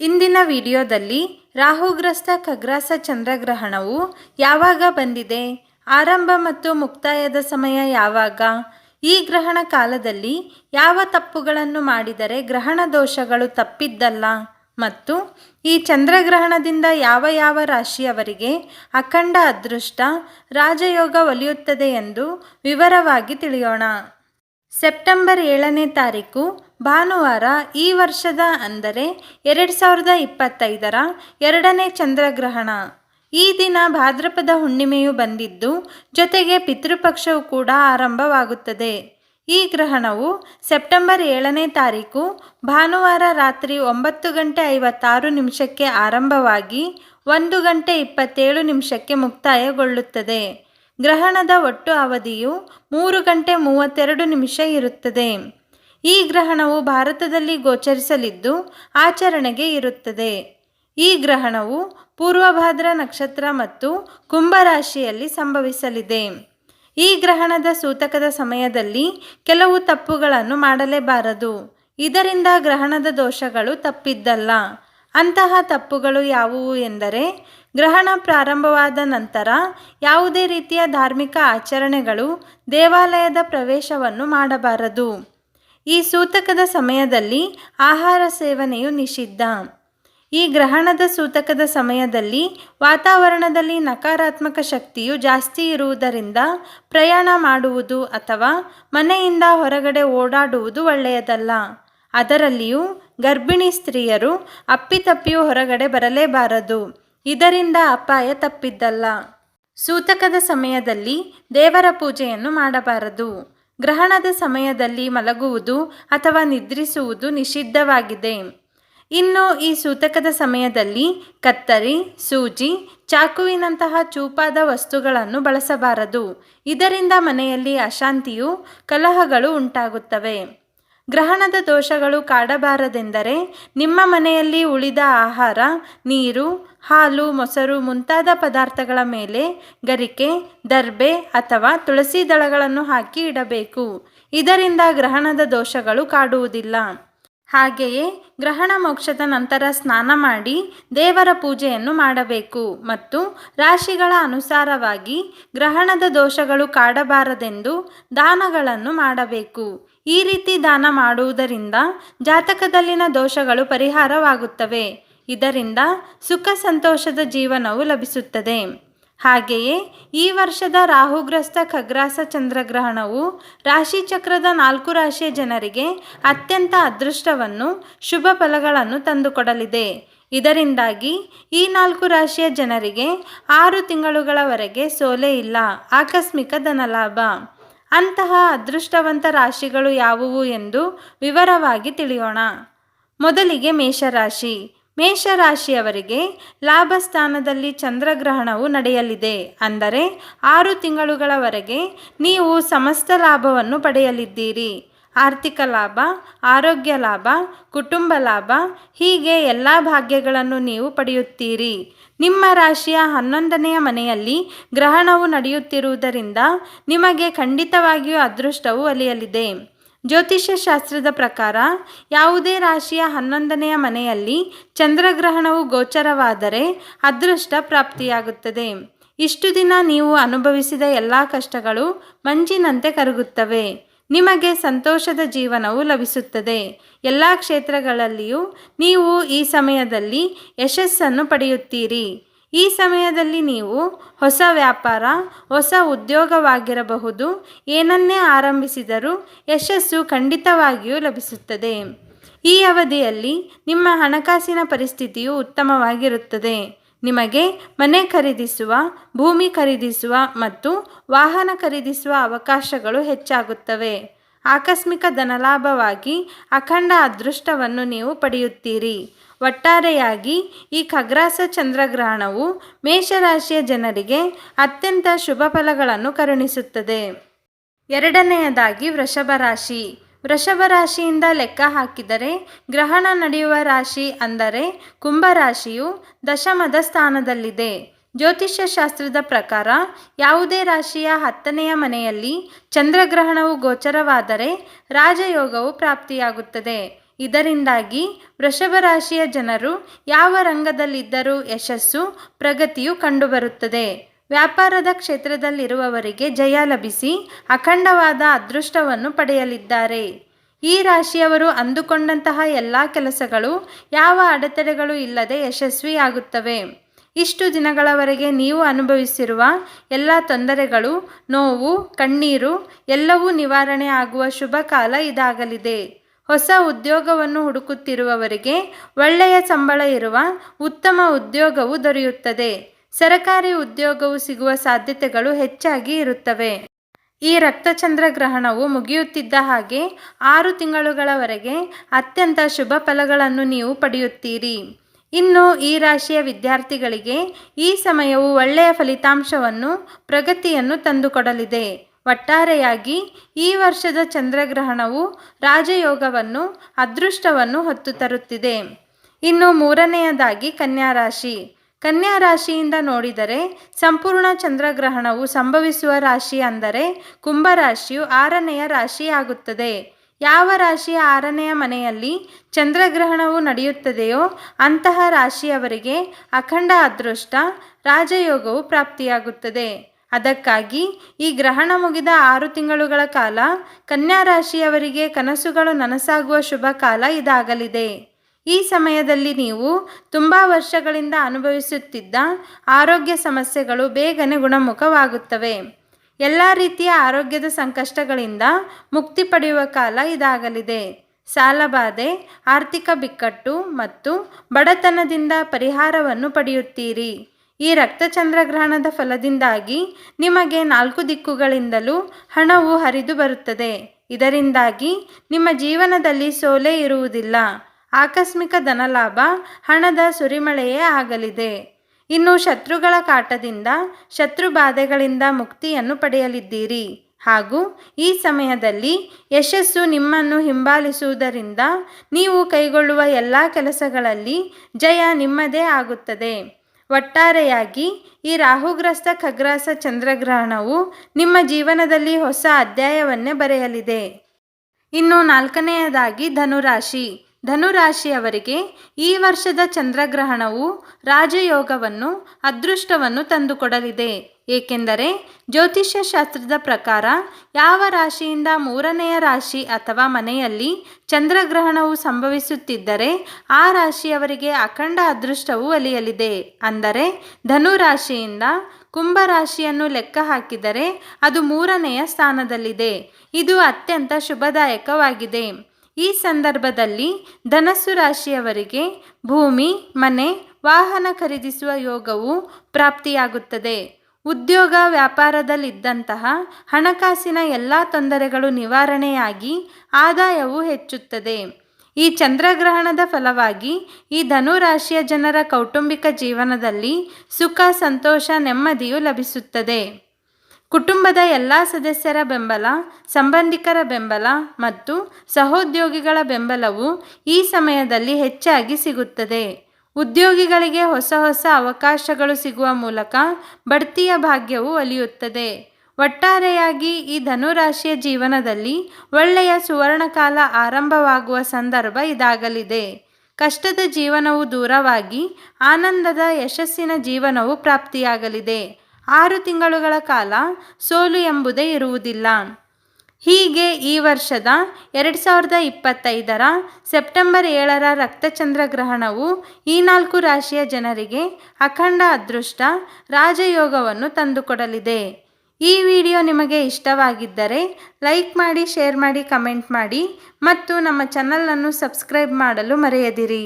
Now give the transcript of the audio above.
ಇಂದಿನ ವಿಡಿಯೋದಲ್ಲಿ ರಾಹುಗ್ರಸ್ತ ಖಗ್ರಾಸ ಚಂದ್ರಗ್ರಹಣವು ಯಾವಾಗ ಬಂದಿದೆ? ಆರಂಭ ಮತ್ತು ಮುಕ್ತಾಯದ ಸಮಯ ಯಾವಾಗ? ಈ ಗ್ರಹಣ ಕಾಲದಲ್ಲಿ ಯಾವ ತಪ್ಪುಗಳನ್ನು ಮಾಡಿದರೆ ಗ್ರಹಣ ದೋಷಗಳು ತಪ್ಪಿದ್ದಲ್ಲ? ಮತ್ತು ಈ ಚಂದ್ರಗ್ರಹಣದಿಂದ ಯಾವ ಯಾವ ರಾಶಿಯವರಿಗೆ ಅಖಂಡ ಅದೃಷ್ಟ, ರಾಜಯೋಗ ಒಲಿಯುತ್ತದೆ ಎಂದು ವಿವರವಾಗಿ ತಿಳಿಯೋಣ. ಸೆಪ್ಟೆಂಬರ್ ಏಳನೇ ತಾರೀಕು ಭಾನುವಾರ ಈ ವರ್ಷದ ಅಂದರೆ ಎರಡು ಸಾವಿರದ ಇಪ್ಪತ್ತೈದರ ಎರಡನೇ ಚಂದ್ರಗ್ರಹಣ. ಈ ದಿನ ಭಾದ್ರಪದ ಹುಣ್ಣಿಮೆಯು ಬಂದಿದ್ದು, ಜೊತೆಗೆ ಪಿತೃಪಕ್ಷವು ಕೂಡ ಆರಂಭವಾಗುತ್ತದೆ. ಈ ಗ್ರಹಣವು ಸೆಪ್ಟೆಂಬರ್ ಏಳನೇ ತಾರೀಕು, ಭಾನುವಾರ ರಾತ್ರಿ ಒಂಬತ್ತು ಗಂಟೆ ಐವತ್ತಾರು ನಿಮಿಷಕ್ಕೆ ಆರಂಭವಾಗಿ ಒಂದು ಗಂಟೆ ಇಪ್ಪತ್ತೇಳು ನಿಮಿಷಕ್ಕೆ ಮುಕ್ತಾಯಗೊಳ್ಳುತ್ತದೆ. ಗ್ರಹಣದ ಒಟ್ಟು ಅವಧಿಯು ಮೂರು ಗಂಟೆ ಮೂವತ್ತೆರಡು ನಿಮಿಷ ಇರುತ್ತದೆ. ಈ ಗ್ರಹಣವು ಭಾರತದಲ್ಲಿ ಗೋಚರಿಸಲಿದ್ದು ಆಚರಣೆಗೆ ಇರುತ್ತದೆ. ಈ ಗ್ರಹಣವು ಪೂರ್ವಭಾದ್ರ ನಕ್ಷತ್ರ ಮತ್ತು ಕುಂಭರಾಶಿಯಲ್ಲಿ ಸಂಭವಿಸಲಿದೆ. ಈ ಗ್ರಹಣದ ಸೂತಕದ ಸಮಯದಲ್ಲಿ ಕೆಲವು ತಪ್ಪುಗಳನ್ನು ಮಾಡಲೇಬಾರದು. ಇದರಿಂದ ಗ್ರಹಣದ ದೋಷಗಳು ತಪ್ಪಿದ್ದಲ್ಲ. ಅಂತಹ ತಪ್ಪುಗಳು ಯಾವುವು ಎಂದರೆ, ಗ್ರಹಣ ಪ್ರಾರಂಭವಾದ ನಂತರ ಯಾವುದೇ ರೀತಿಯ ಧಾರ್ಮಿಕ ಆಚರಣೆಗಳು ದೇವಾಲಯದ ಪ್ರವೇಶವನ್ನು ಮಾಡಬಾರದು. ಈ ಸೂತಕದ ಸಮಯದಲ್ಲಿ ಆಹಾರ ಸೇವನೆಯು ನಿಷಿದ್ಧ. ಈ ಗ್ರಹಣದ ಸೂತಕದ ಸಮಯದಲ್ಲಿ ವಾತಾವರಣದಲ್ಲಿ ನಕಾರಾತ್ಮಕ ಶಕ್ತಿಯು ಜಾಸ್ತಿ ಇರುವುದರಿಂದ ಪ್ರಯಾಣ ಮಾಡುವುದು ಅಥವಾ ಮನೆಯಿಂದ ಹೊರಗಡೆ ಓಡಾಡುವುದು ಒಳ್ಳೆಯದಲ್ಲ. ಅದರಲ್ಲಿಯೂ ಗರ್ಭಿಣಿ ಸ್ತ್ರೀಯರು ಅಪ್ಪಿತಪ್ಪಿಯೂ ಹೊರಗಡೆ ಬರಲೇಬಾರದು. ಇದರಿಂದ ಅಪಾಯ ತಪ್ಪಿದ್ದಲ್ಲ. ಸೂತಕದ ಸಮಯದಲ್ಲಿ ದೇವರ ಪೂಜೆಯನ್ನು ಮಾಡಬಾರದು. ಗ್ರಹಣದ ಸಮಯದಲ್ಲಿ ಮಲಗುವುದು ಅಥವಾ ನಿದ್ರಿಸುವುದು ನಿಷಿದ್ಧವಾಗಿದೆ. ಇನ್ನು ಈ ಸೂತಕದ ಸಮಯದಲ್ಲಿ ಕತ್ತರಿ, ಸೂಜಿ, ಚಾಕುವಿನಂತಹ ಚೂಪಾದ ವಸ್ತುಗಳನ್ನು ಬಳಸಬಾರದು. ಇದರಿಂದ ಮನೆಯಲ್ಲಿ ಅಶಾಂತಿಯು ಕಲಹಗಳು ಉಂಟಾಗುತ್ತವೆ. ಗ್ರಹಣದ ದೋಷಗಳು ಕಾಡಬಾರದೆಂದರೆ ನಿಮ್ಮ ಮನೆಯಲ್ಲಿ ಉಳಿದ ಆಹಾರ, ನೀರು ಹಾಲು, ಮೊಸರು ಮುಂತಾದ ಪದಾರ್ಥಗಳ ಮೇಲೆ ಗರಿಕೆ, ದರ್ಬೆ ಅಥವಾ ತುಳಸಿ ದಳಗಳನ್ನು ಹಾಕಿ ಇಡಬೇಕು. ಇದರಿಂದ ಗ್ರಹಣದ ದೋಷಗಳು ಕಾಡುವುದಿಲ್ಲ. ಹಾಗೆಯೇ ಗ್ರಹಣ ಮೋಕ್ಷದ ನಂತರ ಸ್ನಾನ ಮಾಡಿ ದೇವರ ಪೂಜೆಯನ್ನು ಮಾಡಬೇಕು ಮತ್ತು ರಾಶಿಗಳ ಅನುಸಾರವಾಗಿ ಗ್ರಹಣದ ದೋಷಗಳು ಕಾಡಬಾರದೆಂದು ದಾನಗಳನ್ನು ಮಾಡಬೇಕು. ಈ ರೀತಿ ದಾನ ಮಾಡುವುದರಿಂದ ಜಾತಕದಲ್ಲಿನ ದೋಷಗಳು ಪರಿಹಾರವಾಗುತ್ತವೆ. ಇದರಿಂದ ಸುಖ ಸಂತೋಷದ ಜೀವನವು ಲಭಿಸುತ್ತದೆ. ಹಾಗೆಯೇ ಈ ವರ್ಷದ ರಾಹುಗ್ರಸ್ತ ಖಗ್ರಾಸ ಚಂದ್ರಗ್ರಹಣವು ರಾಶಿಚಕ್ರದ ನಾಲ್ಕು ರಾಶಿಯ ಜನರಿಗೆ ಅತ್ಯಂತ ಅದೃಷ್ಟವನ್ನು, ಶುಭ ಫಲಗಳನ್ನು ತಂದುಕೊಡಲಿದೆ. ಇದರಿಂದಾಗಿ ಈ ನಾಲ್ಕು ರಾಶಿಯ ಜನರಿಗೆ ಆರು ತಿಂಗಳುಗಳವರೆಗೆ ಸೋಲೆ ಇಲ್ಲ, ಆಕಸ್ಮಿಕ ಧನಲಾಭ. ಅಂತಹ ಅದೃಷ್ಟವಂತ ರಾಶಿಗಳು ಯಾವುವು ಎಂದು ವಿವರವಾಗಿ ತಿಳಿಯೋಣ. ಮೊದಲಿಗೆ ಮೇಷರಾಶಿ. ಮೇಷರಾಶಿಯವರಿಗೆ ಲಾಭ ಸ್ಥಾನದಲ್ಲಿ ಚಂದ್ರಗ್ರಹಣವು ನಡೆಯಲಿದೆ. ಅಂದರೆ ಆರು ತಿಂಗಳುಗಳವರೆಗೆ ನೀವು ಸಮಸ್ತ ಲಾಭವನ್ನು ಪಡೆಯಲಿದ್ದೀರಿ. ಆರ್ಥಿಕ ಲಾಭ, ಆರೋಗ್ಯ ಲಾಭ, ಕುಟುಂಬ ಲಾಭ, ಹೀಗೆ ಎಲ್ಲ ಭಾಗ್ಯಗಳನ್ನು ನೀವು ಪಡೆಯುತ್ತೀರಿ. ನಿಮ್ಮ ರಾಶಿಯ ಹನ್ನೊಂದನೆಯ ಮನೆಯಲ್ಲಿ ಗ್ರಹಣವು ನಡೆಯುತ್ತಿರುವುದರಿಂದ ನಿಮಗೆ ಖಂಡಿತವಾಗಿಯೂ ಅದೃಷ್ಟವು ಒಲಿಯಲಿದೆ. ಜ್ಯೋತಿಷ್ಯ ಶಾಸ್ತ್ರದ ಪ್ರಕಾರ, ಯಾವುದೇ ರಾಶಿಯ ಹನ್ನೊಂದನೆಯ ಮನೆಯಲ್ಲಿ ಚಂದ್ರಗ್ರಹಣವು ಗೋಚರವಾದರೆ ಅದೃಷ್ಟ ಪ್ರಾಪ್ತಿಯಾಗುತ್ತದೆ. ಇಷ್ಟು ದಿನ ನೀವು ಅನುಭವಿಸಿದ ಎಲ್ಲ ಕಷ್ಟಗಳು ಮಂಜಿನಂತೆ ಕರಗುತ್ತವೆ. ನಿಮಗೆ ಸಂತೋಷದ ಜೀವನವು ಲಭಿಸುತ್ತದೆ. ಎಲ್ಲ ಕ್ಷೇತ್ರಗಳಲ್ಲಿಯೂ ನೀವು ಈ ಸಮಯದಲ್ಲಿ ಯಶಸ್ಸನ್ನು ಪಡೆಯುತ್ತೀರಿ. ಈ ಸಮಯದಲ್ಲಿ ನೀವು ಹೊಸ ವ್ಯಾಪಾರ, ಹೊಸ ಉದ್ಯೋಗವಾಗಿರಬಹುದು. ಏನನ್ನೇ ಆರಂಭಿಸಿದರೂ ಯಶಸ್ಸು ಖಂಡಿತವಾಗಿಯೂ ಲಭಿಸುತ್ತದೆ. ಈ ಅವಧಿಯಲ್ಲಿ ನಿಮ್ಮ ಹಣಕಾಸಿನ ಪರಿಸ್ಥಿತಿಯು ಉತ್ತಮವಾಗಿರುತ್ತದೆ. ನಿಮಗೆ ಮನೆ ಖರೀದಿಸುವ, ಭೂಮಿ ಖರೀದಿಸುವ ಮತ್ತು ವಾಹನ ಖರೀದಿಸುವ ಅವಕಾಶಗಳು ಹೆಚ್ಚಾಗುತ್ತವೆ. ಆಕಸ್ಮಿಕ ಧನಲಾಭವಾಗಿ ಅಖಂಡ ಅದೃಷ್ಟವನ್ನು ನೀವು ಪಡೆಯುತ್ತೀರಿ. ಒಟ್ಟಾರೆಯಾಗಿ ಈ ಖಗ್ರಾಸ ಚಂದ್ರಗ್ರಹಣವು ಮೇಷರಾಶಿಯ ಜನರಿಗೆ ಅತ್ಯಂತ ಶುಭ ಫಲಗಳನ್ನು ಕರುಣಿಸುತ್ತದೆ. ಎರಡನೆಯದಾಗಿ ವೃಷಭ ರಾಶಿ. ವೃಷಭ ರಾಶಿಯಿಂದ ಲೆಕ್ಕ ಹಾಕಿದರೆ ಗ್ರಹಣ ನಡೆಯುವ ರಾಶಿ ಅಂದರೆ ಕುಂಭರಾಶಿಯು ದಶಮದ ಸ್ಥಾನದಲ್ಲಿದೆ. ಜ್ಯೋತಿಷ್ಯ ಶಾಸ್ತ್ರದ ಪ್ರಕಾರ, ಯಾವುದೇ ರಾಶಿಯ ಹತ್ತನೆಯ ಮನೆಯಲ್ಲಿ ಚಂದ್ರಗ್ರಹಣವು ಗೋಚರವಾದರೆ ರಾಜಯೋಗವು ಪ್ರಾಪ್ತಿಯಾಗುತ್ತದೆ. ಇದರಿಂದಾಗಿ ವೃಷಭ ರಾಶಿಯ ಜನರು ಯಾವ ರಂಗದಲ್ಲಿದ್ದರೂ ಯಶಸ್ಸು, ಪ್ರಗತಿಯು ಕಂಡುಬರುತ್ತದೆ. ವ್ಯಾಪಾರದ ಕ್ಷೇತ್ರದಲ್ಲಿರುವವರಿಗೆ ಜಯ ಲಭಿಸಿ ಅಖಂಡವಾದ ಅದೃಷ್ಟವನ್ನು ಪಡೆಯಲಿದ್ದಾರೆ. ಈ ರಾಶಿಯವರು ಅಂದುಕೊಂಡಂತಹ ಎಲ್ಲ ಕೆಲಸಗಳು ಯಾವ ಅಡೆತಡೆಗಳು ಇಲ್ಲದೆ ಯಶಸ್ವಿಯಾಗುತ್ತವೆ. ಇಷ್ಟು ದಿನಗಳವರೆಗೆ ನೀವು ಅನುಭವಿಸಿರುವ ಎಲ್ಲ ತೊಂದರೆಗಳು, ನೋವು, ಕಣ್ಣೀರು, ಎಲ್ಲವೂ ನಿವಾರಣೆ ಆಗುವ ಶುಭ ಕಾಲ ಇದಾಗಲಿದೆ. ಹೊಸ ಉದ್ಯೋಗವನ್ನು ಹುಡುಕುತ್ತಿರುವವರಿಗೆ ಒಳ್ಳೆಯ ಸಂಬಳ ಇರುವ ಉತ್ತಮ ಉದ್ಯೋಗವು ದೊರೆಯುತ್ತದೆ. ಸರಕಾರಿ ಉದ್ಯೋಗವು ಸಿಗುವ ಸಾಧ್ಯತೆಗಳು ಹೆಚ್ಚಾಗಿ ಇರುತ್ತವೆ. ಈ ರಕ್ತಚಂದ್ರ ಗ್ರಹಣವು ಮುಗಿಯುತ್ತಿದ್ದ ಹಾಗೆ ಆರು ತಿಂಗಳುಗಳವರೆಗೆ ಅತ್ಯಂತ ಶುಭ ಫಲಗಳನ್ನು ನೀವು ಪಡೆಯುತ್ತೀರಿ. ಇನ್ನು ಈ ರಾಶಿಯ ವಿದ್ಯಾರ್ಥಿಗಳಿಗೆ ಈ ಸಮಯವು ಒಳ್ಳೆಯ ಫಲಿತಾಂಶವನ್ನು, ಪ್ರಗತಿಯನ್ನು ತಂದುಕೊಡಲಿದೆ. ಒಟ್ಟಾರೆಯಾಗಿ ಈ ವರ್ಷದ ಚಂದ್ರಗ್ರಹಣವು ರಾಜಯೋಗವನ್ನು, ಅದೃಷ್ಟವನ್ನು ಹೊತ್ತು ತರುತ್ತಿದೆ. ಇನ್ನು ಮೂರನೆಯದಾಗಿ ಕನ್ಯಾ ರಾಶಿ. ಕನ್ಯಾ ರಾಶಿಯಿಂದ ನೋಡಿದರೆ ಸಂಪೂರ್ಣ ಚಂದ್ರಗ್ರಹಣವು ಸಂಭವಿಸುವ ರಾಶಿ ಅಂದರೆ ಕುಂಭರಾಶಿಯು ಆರನೆಯ ರಾಶಿಯಾಗುತ್ತದೆ. ಯಾವ ರಾಶಿಯ ಆರನೆಯ ಮನೆಯಲ್ಲಿ ಚಂದ್ರಗ್ರಹಣವು ನಡೆಯುತ್ತದೆಯೋ ಅಂತಹ ರಾಶಿಯವರಿಗೆ ಅಖಂಡ ಅದೃಷ್ಟ ರಾಜಯೋಗವು ಪ್ರಾಪ್ತಿಯಾಗುತ್ತದೆ. ಅದಕ್ಕಾಗಿ ಈ ಗ್ರಹಣ ಮುಗಿದ ಆರು ತಿಂಗಳುಗಳ ಕಾಲ ಕನ್ಯಾ ರಾಶಿಯವರಿಗೆ ಕನಸುಗಳು ನನಸಾಗುವ ಶುಭ ಕಾಲ ಇದಾಗಲಿದೆ. ಈ ಸಮಯದಲ್ಲಿ ನೀವು ತುಂಬ ವರ್ಷಗಳಿಂದ ಅನುಭವಿಸುತ್ತಿದ್ದ ಆರೋಗ್ಯ ಸಮಸ್ಯೆಗಳು ಬೇಗನೆ ಗುಣಮುಖವಾಗುತ್ತವೆ. ಎಲ್ಲ ರೀತಿಯ ಆರೋಗ್ಯದ ಸಂಕಷ್ಟಗಳಿಂದ ಮುಕ್ತಿ ಪಡೆಯುವ ಕಾಲ ಇದಾಗಲಿದೆ. ಸಾಲಬಾಧೆ ಆರ್ಥಿಕ ಬಿಕ್ಕಟ್ಟು ಮತ್ತು ಬಡತನದಿಂದ ಪರಿಹಾರವನ್ನು ಪಡೆಯುತ್ತೀರಿ. ಈ ರಕ್ತಚಂದ್ರಗ್ರಹಣದ ಫಲದಿಂದಾಗಿ ನಿಮಗೆ ನಾಲ್ಕು ದಿಕ್ಕುಗಳಿಂದಲೂ ಹಣವು ಹರಿದು ಬರುತ್ತದೆ. ಇದರಿಂದಾಗಿ ನಿಮ್ಮ ಜೀವನದಲ್ಲಿ ಸೋಲೆ ಇರುವುದಿಲ್ಲ. ಆಕಸ್ಮಿಕ ಧನಲಾಭ, ಹಣದ ಸುರಿಮಳೆಯೇ ಆಗಲಿದೆ. ಇನ್ನು ಶತ್ರುಗಳ ಕಾಟದಿಂದ ಶತ್ರು ಬಾಧೆಗಳಿಂದ ಮುಕ್ತಿಯನ್ನು ಪಡೆಯಲಿದ್ದೀರಿ. ಹಾಗೂ ಈ ಸಮಯದಲ್ಲಿ ಯಶಸ್ಸು ನಿಮ್ಮನ್ನು ಹಿಂಬಾಲಿಸುವುದರಿಂದ ನೀವು ಕೈಗೊಳ್ಳುವ ಎಲ್ಲ ಕೆಲಸಗಳಲ್ಲಿ ಜಯ ನಿಮ್ಮದೇ ಆಗುತ್ತದೆ. ಒಟ್ಟಾರೆಯಾಗಿ ಈ ರಾಹುಗ್ರಸ್ತ ಖಗ್ರಾಸ ಚಂದ್ರಗ್ರಹಣವು ನಿಮ್ಮ ಜೀವನದಲ್ಲಿ ಹೊಸ ಅಧ್ಯಾಯವನ್ನೇ ಬರೆಯಲಿದೆ. ಇನ್ನು ನಾಲ್ಕನೆಯದಾಗಿ ಧನುರಾಶಿ. ಧನುರಾಶಿಯವರಿಗೆ ಈ ವರ್ಷದ ಚಂದ್ರಗ್ರಹಣವು ರಾಜಯೋಗವನ್ನು, ಅದೃಷ್ಟವನ್ನು ತಂದುಕೊಡಲಿದೆ. ಏಕೆಂದರೆ ಜ್ಯೋತಿಷ್ಯ ಶಾಸ್ತ್ರದ ಪ್ರಕಾರ ಯಾವ ರಾಶಿಯಿಂದ ಮೂರನೆಯ ರಾಶಿ ಅಥವಾ ಮನೆಯಲ್ಲಿ ಚಂದ್ರಗ್ರಹಣವು ಸಂಭವಿಸುತ್ತಿದ್ದರೆ ಆ ರಾಶಿಯವರಿಗೆ ಅಖಂಡ ಅದೃಷ್ಟವು ಒಲಿಯಲಿದೆ ಅಂದರೆ ಧನು ರಾಶಿಯಿಂದ ಕುಂಭ ರಾಶಿಯನ್ನು ಲೆಕ್ಕ ಹಾಕಿದರೆ ಅದು ಮೂರನೆಯ ಸ್ಥಾನದಲ್ಲಿದೆ. ಇದು ಅತ್ಯಂತ ಶುಭದಾಯಕವಾಗಿದೆ. ಈ ಸಂದರ್ಭದಲ್ಲಿ ಧನಸ್ಸು ರಾಶಿಯವರಿಗೆ ಭೂಮಿ, ಮನೆ, ವಾಹನ ಖರೀದಿಸುವ ಯೋಗವು ಪ್ರಾಪ್ತಿಯಾಗುತ್ತದೆ. ಉದ್ಯೋಗ ವ್ಯಾಪಾರದಲ್ಲಿದ್ದಂತಹ ಹಣಕಾಸಿನ ಎಲ್ಲ ತೊಂದರೆಗಳು ನಿವಾರಣೆಯಾಗಿ ಆದಾಯವು ಹೆಚ್ಚುತ್ತದೆ. ಈ ಚಂದ್ರಗ್ರಹಣದ ಫಲವಾಗಿ ಈ ಧನು ರಾಶಿಯ ಜನರ ಕೌಟುಂಬಿಕ ಜೀವನದಲ್ಲಿ ಸುಖ, ಸಂತೋಷ, ನೆಮ್ಮದಿಯು ಲಭಿಸುತ್ತದೆ. ಕುಟುಂಬದ ಎಲ್ಲ ಸದಸ್ಯರ ಬೆಂಬಲ, ಸಂಬಂಧಿಕರ ಬೆಂಬಲ ಮತ್ತು ಸಹೋದ್ಯೋಗಿಗಳ ಬೆಂಬಲವು ಈ ಸಮಯದಲ್ಲಿ ಹೆಚ್ಚಾಗಿ ಸಿಗುತ್ತದೆ. ಉದ್ಯೋಗಿಗಳಿಗೆ ಹೊಸ ಹೊಸ ಅವಕಾಶಗಳು ಸಿಗುವ ಮೂಲಕ ಬಡ್ತಿಯ ಭಾಗ್ಯವು ಒಲಿಯುತ್ತದೆ. ಒಟ್ಟಾರೆಯಾಗಿ ಈ ಧನುರಾಶಿಯ ಜೀವನದಲ್ಲಿ ಒಳ್ಳೆಯ ಸುವರ್ಣಕಾಲ ಆರಂಭವಾಗುವ ಸಂದರ್ಭ ಇದಾಗಲಿದೆ. ಕಷ್ಟದ ಜೀವನವು ದೂರವಾಗಿ ಆನಂದದ ಯಶಸ್ಸಿನ ಜೀವನವು ಪ್ರಾಪ್ತಿಯಾಗಲಿದೆ. ಆರು ತಿಂಗಳುಗಳ ಕಾಲ ಸೋಲು ಎಂಬುದೇ ಇರುವುದಿಲ್ಲ. ಹೀಗೆ ಈ ವರ್ಷದ ಎರಡು ಸಾವಿರದ ಇಪ್ಪತ್ತೈದರ ಸೆಪ್ಟೆಂಬರ್ ಏಳರ ರಕ್ತಚಂದ್ರ ಗ್ರಹಣವು ಈ ನಾಲ್ಕು ರಾಶಿಯ ಜನರಿಗೆ ಅಖಂಡ ಅದೃಷ್ಟ ರಾಜಯೋಗವನ್ನು ತಂದುಕೊಡಲಿದೆ. ಈ ವಿಡಿಯೋ ನಿಮಗೆ ಇಷ್ಟವಾಗಿದ್ದರೆ ಲೈಕ್ ಮಾಡಿ, ಶೇರ್ ಮಾಡಿ, ಕಮೆಂಟ್ ಮಾಡಿ ಮತ್ತು ನಮ್ಮ ಚಾನಲನ್ನು ಸಬ್ಸ್ಕ್ರೈಬ್ ಮಾಡಲು ಮರೆಯದಿರಿ.